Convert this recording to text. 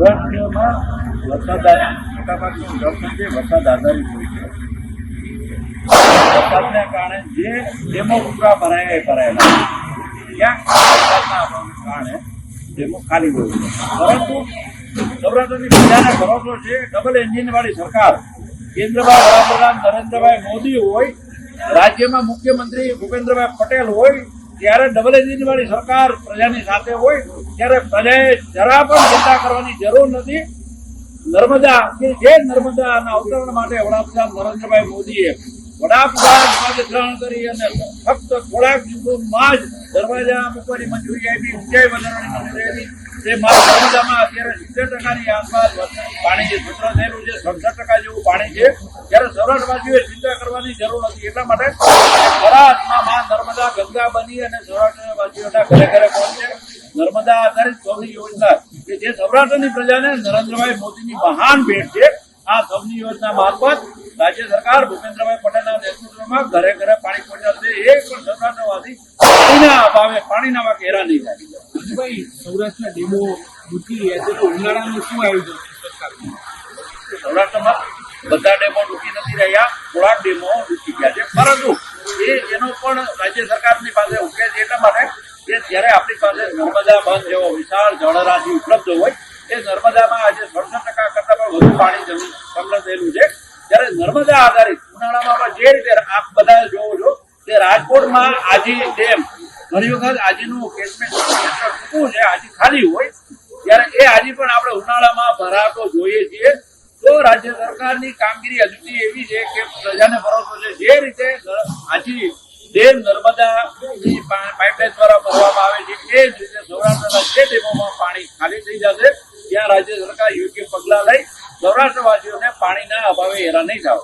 રાજ્યમાં વરસાદ મોટાભાગનું જળસંચય વરસાદ આધારિત હોય છે. વરસાદને કારણે જે ડેમો પૂરા ભરાયા ભરાયેલા ક્યાંક કારણે ડેમો ખાલી હોય છે. પરંતુ સૌરાષ્ટ્રની પ્રજાને ભરોસો છે, ડબલ એન્જિન વાળી સરકાર કેન્દ્રમાં વડાપ્રધાન નરેન્દ્રભાઈ મોદી હોય, રાજ્યમાં મુખ્યમંત્રી ભૂપેન્દ્રભાઈ પટેલ હોય ત્યારે ડબલ એન્જિન વાળી સરકાર પ્રજાની સાથે હોય, ત્યારે પ્રજાએ જરા પણ ચિંતા કરવાની જરૂર નથી. નર્મદા, કે જે નર્મદાના અવતરણ માટે વડાપ્રધાન નરેન્દ્રભાઈ મોદીએ વડાપ્રધાન પદ કરી અને ફક્ત થોડાક દિવસોમાં જ દરવાજા મૂકવાની મંજૂરી આપી, ઊંચાઈ વધારવાની મંજૂરી આપી. તે મારા અત્યારે સિત્તેર ટકાની આસપાસ પાણી ટકા જેવું પાણી છે, ત્યારે ચિંતા કરવાની જરૂર નથી. એટલા માટે માં નર્મદા આધારિત સૌની યોજના કે જે સૌરાષ્ટ્રની પ્રજાને નરેન્દ્રભાઈ મોદીની મહાન ભેટ છે, આ સૌની યોજના મારફત રાજ્ય સરકાર ભૂપેન્દ્રભાઈ પટેલના નેતૃત્વમાં ઘરે ઘરે પાણી પહોંચાડશે. એક પણ સૌરાષ્ટ્રવાસી પાણીના અભાવે પાણીના વાકે હેરાન નહીં થાય. ભાઈ, સૌરાષ્ટ્રના ડેમો મૂકી રહ્યા છે, તો ઉનાળાનું શું આયોજન છે સૌરાષ્ટ્રમાં બધા ડેમો ડૂબી નથી રહ્યા થોડા ડેમો ડૂબી ગયા છે. પરંતુ એ એનો પણ રાજ્ય સરકારની પાસે ઉકેલ છે એટલા માટે કે જ્યારે આપણી પાસે નર્મદા બંધ જેવો વિશાળ જળરાશિ ઉપલબ્ધ હોય, એ નર્મદામાં આજે સડસઠ ટકા કરતાં પણ વધુ પાણી જમીન સંગ્રહ થયેલું છે. ત્યારે નર્મદા આધારિત ઉનાળામાં પણ જે રીતે આપ બધા જોવો છો કે રાજકોટમાં આજે ડેમ ઘણી વખત આજનું કેસમેન્ટ ટૂંકું છે, આજે ખાલી હોય. ત્યારે એ આજે પણ આપણે ઉનાળામાં ભરાતો જોઈએ છીએ. તો રાજ્ય સરકારની કામગીરી હજુ એવી છે કે પ્રજાને ભરોસો છે. જે રીતે આજી ડેમ નર્મદા પાઇપલાઇન દ્વારા ભરવામાં આવે છે, એ જ રીતે સૌરાષ્ટ્રના જે ડેમોમાં પાણી ખાલી થઈ જશે. ત્યાં રાજ્ય સરકાર યોગ્ય પગલાં લઈ સૌરાષ્ટ્રવાસીઓને પાણીના અભાવે હેરાન નહીં થાય